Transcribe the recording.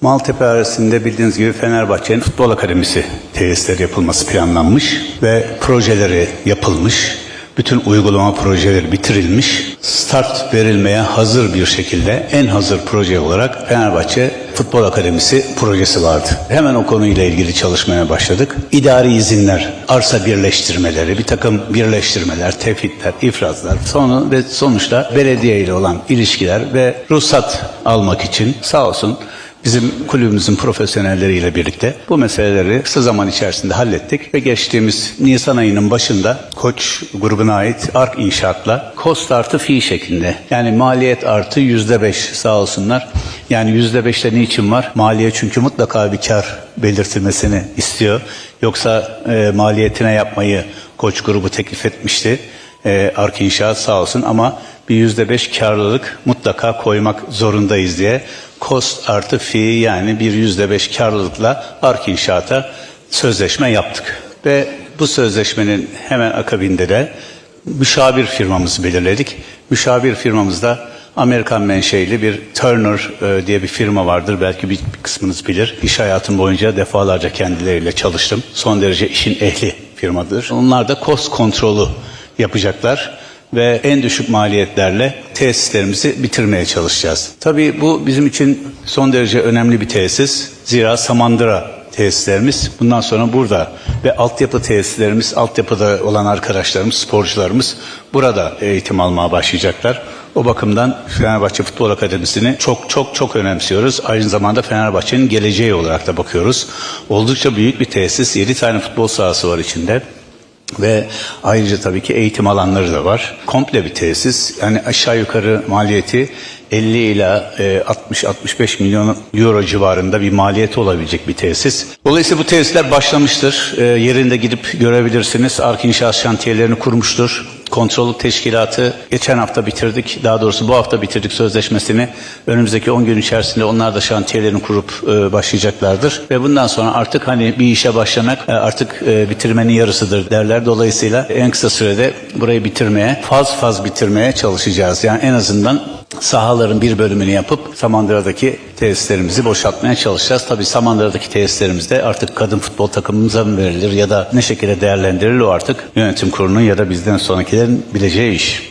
Maltepe arasında bildiğiniz gibi Fenerbahçe'nin futbol akademisi tesisleri yapılması planlanmış ve projeleri yapılmış. Bütün uygulama projeleri bitirilmiş. Start verilmeye hazır bir şekilde en hazır proje olarak Fenerbahçe Futbol Akademisi projesi vardı. Hemen o konuyla ilgili çalışmaya başladık. İdari izinler, arsa birleştirmeleri, bir takım birleştirmeler, tefitler, ifrazlar, sonu ve sonuçta belediye ile olan ilişkiler ve ruhsat almak için sağ olsun Bizim kulübümüzün profesyonelleriyle birlikte bu meseleleri kısa zaman içerisinde hallettik ve geçtiğimiz Nisan ayının başında Koç grubuna ait Ark İnşaat'la cost artı fee şeklinde yani maliyet artı yüzde beş sağ olsunlar. Yani yüzde beşte niçin var? Maliye çünkü mutlaka bir kar belirtilmesini istiyor. Yoksa e, maliyetine yapmayı Koç grubu teklif etmişti. E, Ark İnşaat sağ olsun ama bir yüzde beş karlılık mutlaka koymak zorundayız diye cost artı fee yani bir yüzde beş karlılıkla Ark İnşaat'a sözleşme yaptık. Ve bu sözleşmenin hemen akabinde de müşavir firmamızı belirledik. Müşavir firmamızda Amerikan menşeili bir Turner e, diye bir firma vardır. Belki bir kısmınız bilir. İş hayatım boyunca defalarca kendileriyle çalıştım. Son derece işin ehli firmadır. Onlar da cost kontrolü yapacaklar ve en düşük maliyetlerle tesislerimizi bitirmeye çalışacağız. Tabii bu bizim için son derece önemli bir tesis. Zira Samandıra tesislerimiz bundan sonra burada ve altyapı tesislerimiz, altyapıda olan arkadaşlarımız, sporcularımız burada eğitim almaya başlayacaklar. O bakımdan Fenerbahçe Futbol Akademisi'ni çok çok çok önemsiyoruz. Aynı zamanda Fenerbahçe'nin geleceği olarak da bakıyoruz. Oldukça büyük bir tesis. 7 tane futbol sahası var içinde. Ve ayrıca tabii ki eğitim alanları da var. Komple bir tesis. Yani aşağı yukarı maliyeti 50 ila e, 60-65 milyon euro civarında bir maliyeti olabilecek bir tesis. Dolayısıyla bu tesisler başlamıştır. E, yerinde gidip görebilirsiniz. Ark İnşaat şantiyelerini kurmuştur. Kontrollük teşkilatı geçen hafta bitirdik. Daha doğrusu bu hafta bitirdik sözleşmesini. Önümüzdeki 10 gün içerisinde onlar da şantiyelerini kurup e, başlayacaklardır. Ve bundan sonra artık hani bir işe başlamak e, artık e, bitirmenin yarısıdır derler. Dolayısıyla en kısa sürede burayı bitirmeye, faz faz bitirmeye çalışacağız. Yani en azından sahaların bir bölümünü yapıp Samandıra'daki tesislerimizi boşaltmaya çalışacağız. Tabii Samandıra'daki tesislerimizde artık kadın futbol takımımıza mı verilir ya da ne şekilde değerlendirilir o artık yönetim kurulunun ya da bizden sonrakilerin bileceği iş.